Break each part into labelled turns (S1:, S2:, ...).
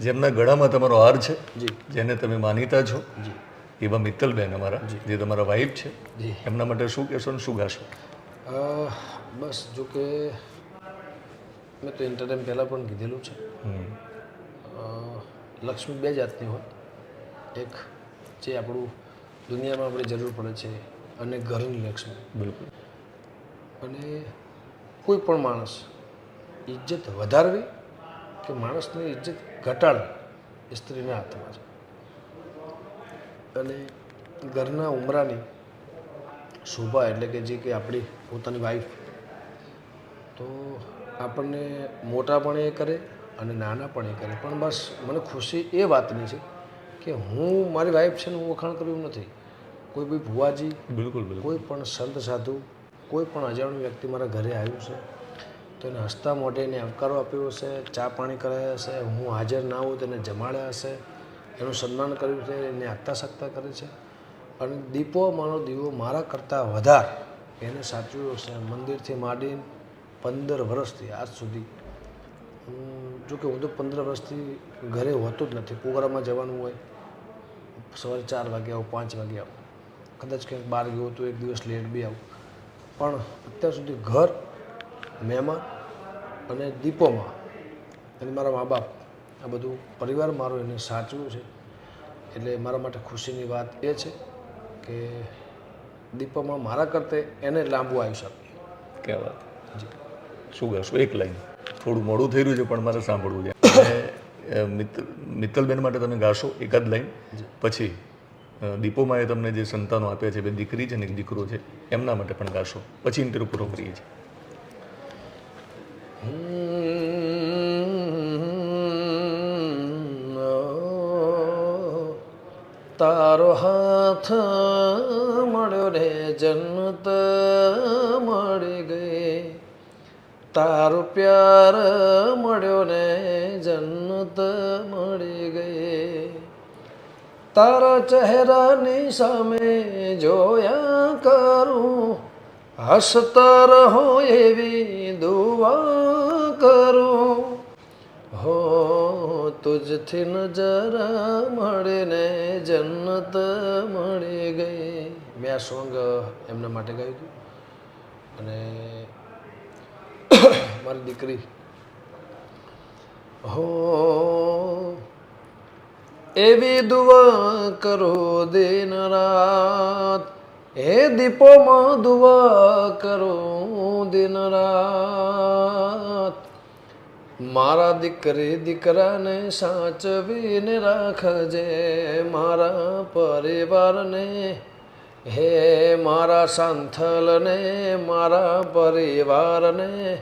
S1: જેમના ગળામાં તમારો હાર છે
S2: જી.
S1: જેને તમે માનીતા છો
S2: જી.
S1: એવા મિત્તલબેન અમારા જે. તમારા વાઈફ છે
S2: જી.
S1: એમના માટે શું કહેશો ને શું ગાશો?
S2: બસ જો કે મેં તો ઇન્ટરનેટ પહેલાં પણ કીધેલું છે. લક્ષ્મી બે જાતની હોય. એક જે આપણું દુનિયામાં આપણે જરૂર પડે છે અને ઘરની લક્ષ્મી.
S1: બિલકુલ.
S2: અને કોઈ પણ માણસ ઇજ્જત વધારવી કે માણસની ઇજ્જત ઘટાડવી એ સ્ત્રીના હાથમાં છે. અને ઘરના ઉમરાની શોભા એટલે કે જે કે આપણી પોતાની વાઈફ તો આપણને મોટા પણ એ કરે અને નાના પણ એ કરે. પણ બસ મને ખુશી એ વાતની છે કે હું મારી વાઈફ છે ને હું વખાણ કર્યું નથી. કોઈ બી ભુવાજી
S1: બિલકુલ બિલકુલ.
S2: કોઈ પણ સંત સાધુ કોઈ પણ અજાણ્યું વ્યક્તિ મારા ઘરે આવ્યું છે તો એને હસતા મોઢે એને આવકારો આપ્યો હશે, ચા પાણી કરાયા હશે, હું હાજર ના હોઉં તેને જમાડ્યા હશે. એનું સન્માન કર્યું છે, એને આગતા સકતા કરી છે. અને દીપો મારો દીવો મારા કરતાં વધારે એને સાચવ્યો હશે. મંદિરથી માંડીને પંદર વર્ષથી આજ સુધી. જો કે હું તો પંદર વર્ષથી ઘરે હોતો જ નથી. પ્રોગ્રામમાં જવાનું હોય, સવારે ચાર વાગે આવું, પાંચ વાગે આવું. કદાચ ક્યાંક બહાર ગયો તો એક દિવસ લેટ બી આવું. પણ અત્યાર સુધી ઘર, મહેમાન અને દીપોમાં અને મારા મા બાપ આ બધું પરિવાર મારો એને સાચવ્યું છે. એટલે મારા માટે ખુશીની વાત એ છે કે દીપોમાં મારા કરતે એને લાંબુ આયુષ્ય આપ્યું.
S1: કે વાત.
S2: જી
S1: શું ગાશો એક લાઈન. થોડું મોડું થઈ રહ્યું છે પણ મારે સાંભળવું છે. મિત્તલ મિત્તલબેન માટે તમે ગાશો એકાદ લાઈન. પછી દીપોમાં એ તમને જે સંતાનો આપ્યા છે બે દીકરી છે ને એક દીકરો છે એમના માટે પણ ગાશો. પછી ઇન્ટરવ્યુ પૂરો કરીએ છીએ.
S2: તારો હાથ મળ્યો રે તો મળી ગઈ. તારો પ્યાર મળ્યો ને જન્નત મળી ગઈ. તારા ચહેરાની સામે જોયા કરું, હસતા રહો એવી દુઆ કરું? હો, તુજથી નજર મળે ને જન્નત મળી ગઈ. મેં સોંગ, એમના માટે ગાયું હતું. અને મારી દીકરી. હો, એવી દુઆ કરો દિન રાત. હે દીપોમાં દુઆ કરો દિન રાત. મારા દીકરી દીકરાને સાચવીને રાખજે, મારા પરિવારને. હે મારા સાંથલને, મારા પરિવારને,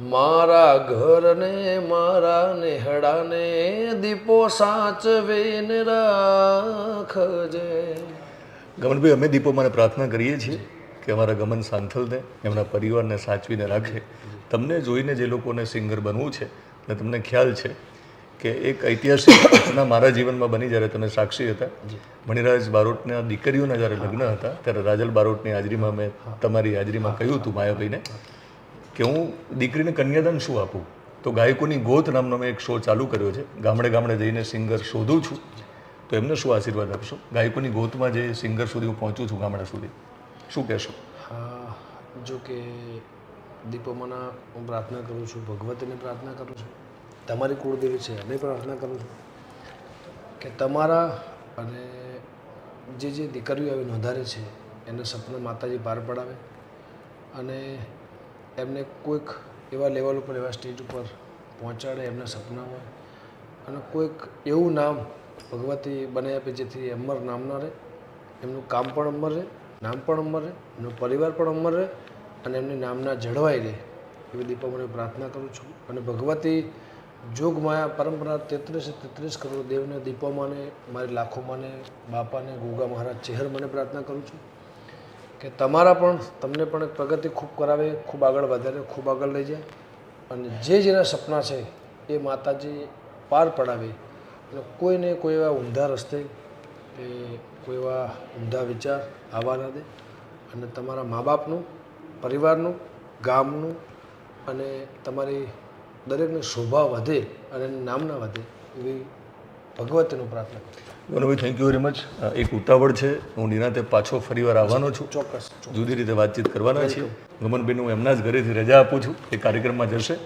S2: મારા ઘરને, મારા નેહડાને દીપો સાચવીને રાખજે.
S1: ગમનભાઈ, અમે દીપોમાને પ્રાર્થના કરીએ છીએ. કે અમારા ગમન સાંથલને એમના પરિવારને સાચવીને રાખે. તમને જોઈને જે લોકોને સિંગર બનવું છે અને તમને ખ્યાલ છે કે એક ઐતિહાસિક ઘટના મારા જીવનમાં બની જ્યારે તમે સાક્ષી હતા. મણિરાજ બારોટના દીકરીઓના જ્યારે લગ્ન હતા ત્યારે રાજલ બારોટની હાજરીમાં મેં તમારી હાજરીમાં કહ્યું હતું માયાભાઈને કે હું દીકરીને કન્યાદાન શું આપું? તો ગાયકોની ગોત નામનો મેં એક શો ચાલુ કર્યો છે. ગામડે ગામડે જઈને સિંગર શોધું છું. તો એમને શું આશીર્વાદ આપશો? ગાયકોની ગોતમાં જે સિંગર સુધી હું પહોંચું છું ગામડા સુધી. શું કહેશો?
S2: જો કે દીપોમાના હું પ્રાર્થના કરું છું, ભગવતીને પ્રાર્થના કરું છું. તમારી કુળદેવી છે એને પ્રાર્થના કરું છું કે તમારા અને જે જે દીકરીઓ આવી નોંધારે છે, એને સપના માતાજી પાર પડાવે અને એમને કોઈક એવા લેવલ ઉપર, એવા સ્ટેજ ઉપર પહોંચાડે, એમના સપના હોય અને કોઈક એવું નામ ભગવતી બનાવી આપે જેથી અમર નામના રહે, એમનું કામ પણ અમર રહે નામ પણ અમર રહે, એમનો પરિવાર પણ અમર રહે અને એમની નામના જળવાઈ રહે. એવી દીપામને પ્રાર્થના કરું છું. અને ભગવતી જોગ માયા પરંપરા તેત્રીસે તેત્રીસ કરોડ દેવને, દીપોમાને, મારી લાખોમાંને, બાપાને, ગોગા મહારાજ ચેહર મને પ્રાર્થના કરું છું કે તમારા પણ, તમને પણ પ્રગતિ ખૂબ કરાવે, ખૂબ આગળ વધારે, ખૂબ આગળ લઈ જાય. અને જે જેના સપના છે એ માતાજી પાર પડાવે. અને કોઈને કોઈ એવા ઊંધા રસ્તે કે કોઈ એવા ઊંધા વિચાર આવવા ના દે અને તમારા મા બાપનું પરિવારનું ગામનું અને તમારી દરેકની શોભા વધે અને નામના વધે એવી ભગવતીનું પ્રાર્થના કરું છું.
S1: થેન્ક યુ વેરી મચ એક ઉતાવળ છે. હું નિરાતે પાછો ફરીવાર આવવાનો છું.
S2: ચોક્કસ
S1: જુદી રીતે વાતચીત કરવાના છીએ. ગમનબેન હું એમના જ ઘરેથી રજા આપું છું. એ કાર્યક્રમમાં જશે.